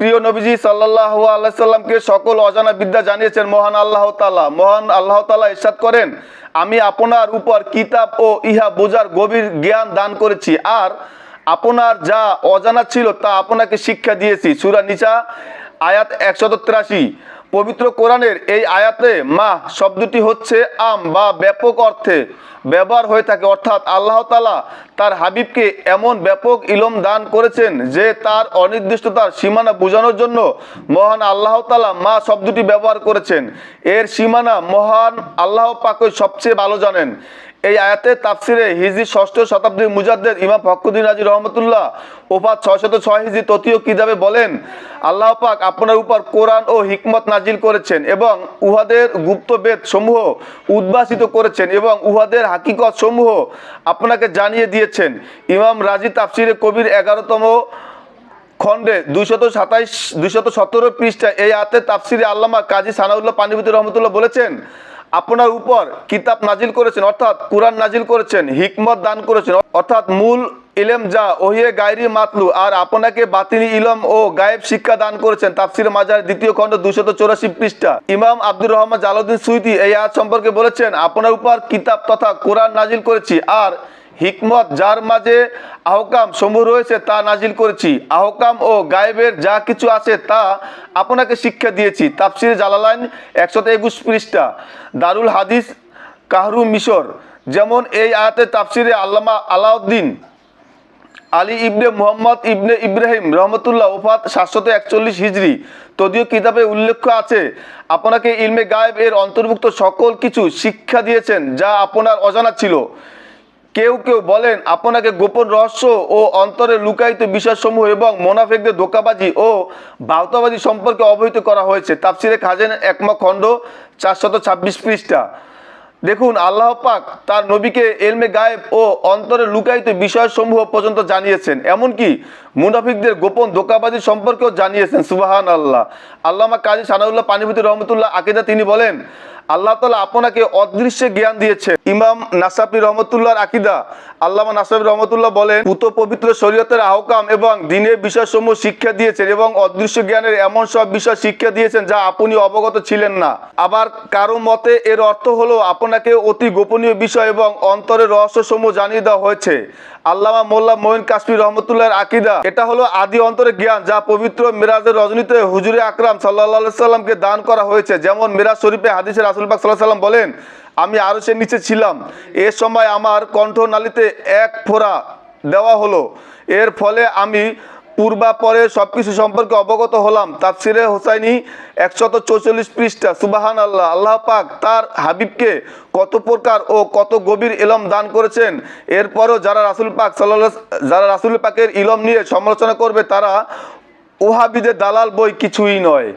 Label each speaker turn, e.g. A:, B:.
A: প্রিয় নবীজি সাল্লাহ আল্লাহ সাল্লামকে সকল অজানা বিদ্যা জানিয়েছেন, মহান আল্লাহ তালা মহান আল্লাহ তালা ইরশাদ করেন, আমি আপনার উপর কিতাব ও ইহা বোঝার গভীর জ্ঞান দান করেছি, আর আপনার যা অজানা ছিল তা আপনাকে শিক্ষা দিয়েছি। সুরা নিচা আয়াত একশত তিরাশি। পবিত্র কোরআনের এই আয়াতে মা শব্দটি হচ্ছে আম বা ব্যাপক অর্থে ব্যবহার হয়ে থাকে। অর্থাৎ আল্লাহ তালা তার হাবিবকে এমন ব্যাপক ইলম দান করেছেন যে তার অনির্দিষ্টতার সীমানা বোঝানোর জন্য মহান আল্লাহ তালা মা শব্দটি ব্যবহার করেছেন। এর সীমানা মহান আল্লাহ পাকই সবচেয়ে ভালো জানেন। এই আয়াতের তাফসিরে হিজি ষষ্ঠ শতাব্দীর মুজাদ্দের ইমাম ফখরুদ্দিন রাজি রহমতুল্লাহ ওফাত ছয়শত ছয় হিজি ততীয় কিতাবে বলেন? আল্লাহ পাক আপনার উপর কোরআন ও হিকমত নাজিল করেছেন এবং উহাদের গুপ্তবেদ সমূহ উদ্ভাসিত করেছেন এবং উহাদের হাকিকত সমূহ আপনাকে জানিয়ে দিয়েছেন। ইমাম রাজি তাফসিরে কবির এগারোতম খণ্ডে দুইশত সাতাইশ, দুইশত সতেরো পৃষ্ঠা এই আয়াতে তাফসিরে আল্লামা কাজী সানাউল্লাহ পানিবতী রহমতুল্লাহ বলেছেন আপনার উপর কিতাব নাজিল করেছেন, অর্থাৎ কোরআন নাজিল করেছেন, হিকমত দান করেছেন, অর্থাৎ মূল ইলেম যা, ওহিয়ে গায়রি মাতলু, আর আপনাকে বাতিনি ইলম ও গায়েব শিক্ষা দান করেছেন, তাফসির মাজার দ্বিতীয় খণ্ড দুশত চৌরাশি পৃষ্ঠা। ইমাম আব্দুর রহমান জালাউদ্দিন সুইতি এই আয়াত সম্পর্কে বলেছেন, আপনার উপর কিতাব তথা কোরআন নাজিল করেছি, আর হিকমত যার মাঝে আহকাম সমূহ রয়েছে তা নাজিল করেছি। আহকাম ও গায়েবের যা কিছু আছে তা আপনাকে শিক্ষা দিয়েছি। তাফসির জালালাইন একশত একুশ পৃষ্ঠা। দারুল হাদিস কাহরু মিশর। যেমন এই আয়াতে তাফসিরে আল্লামা আলাউদ্দিন আলী ইবনে মোহাম্মদ ইবনে ইব্রাহিম রহমতুল্লাহ ওফাত সাতশত একচল্লিশ হিজড়ি তদীয় কিতাবে উল্লেখ আছে, আপনাকে ইলমে গায়েব এর অন্তর্ভুক্ত সকল কিছু শিক্ষা দিয়েছেন যা আপনার অজানা ছিল। কেউ কেউ বলেন, আপনাকে গোপন রহস্য ও অন্তরে লুকায়িত বিষয়সমূহ এবং মোনাফেকদের ধোকাবাজি ও ভাওতাবাজি সম্পর্কে অবহিত করা হয়েছে। তাফসিরে খাজেন একমা খণ্ড চারশত ছাব্বিশ পৃষ্ঠা। দেখুন, আল্লাহ পাক তার নবীকে এলমে গায়েব ও অন্তরে লুকায়িত বিষয়সমূহ পর্যন্ত জানিয়েছেন। এমনকি মুনাফিকদের গোপন ধোকাবাজি সম্পর্কেও জানিয়েছেন সুবাহান আল্লাহ আল্লামা কাজী সানাউল্লাহ পানিভূতি রহমতুল্লাহ আকিদা তিনি বলেন আল্লাহ তালা আপনাকে অদৃশ্যে জ্ঞান দিয়েছে। ইমাম নাসাফি রহমতুল্লাহর আকিদা, আল্লামা নাসাফি রহমতুল্লাহ বলেন পুত পবিত্র শরীয়তের আহকাম এবং দিনের বিষয়সমূহ শিক্ষা দিয়েছেন এবং অদৃশ্য জ্ঞানের এমন সব বিষয় শিক্ষা দিয়েছেন যা আপনি অবগত ছিলেন না। আবার কারও মতে এর অর্থ হলো আপনাকে অতি গোপনীয় বিষয় এবং অন্তরের রহস্যসমূহ জানিয়ে দেওয়া হয়েছে। আল্লামা মোল্লা মঈন কাশ্মীর রহমতুল্লাহর আকিদা, এটা হলো আদি অন্তরের জ্ঞান যা পবিত্র মিরাজের রজনীতে হুজুরে আকরাম সাল্লাহ সাল্লামকে দান করা হয়েছে। যেমন মিরাজ শরীফে হাদিসের রাসুল পাক সাল্লাহ বলেন, আমি আরশের নিচে ছিলাম। এ সময় আমার কণ্ঠনালীতে এক ফোঁড়া দেওয়া হলো। এর ফলে আমি পূর্বাপরে সব কিছু সম্পর্কে অবগত হলাম। তার তাফসিরে হোসাইনি একশত চৌচল্লিশ পৃষ্ঠা। সুবাহান আল্লাহ আল্লাহ পাক তার হাবিবকে কত প্রকার ও কত গভীর ইলম দান করেছেন। এরপরও যারা রাসুল পাক সাল্লাহ যারা রাসুল পাকের ইলম নিয়ে সমালোচনা করবে, তারা ওহাবিদের দালাল বই কিছুই নয়।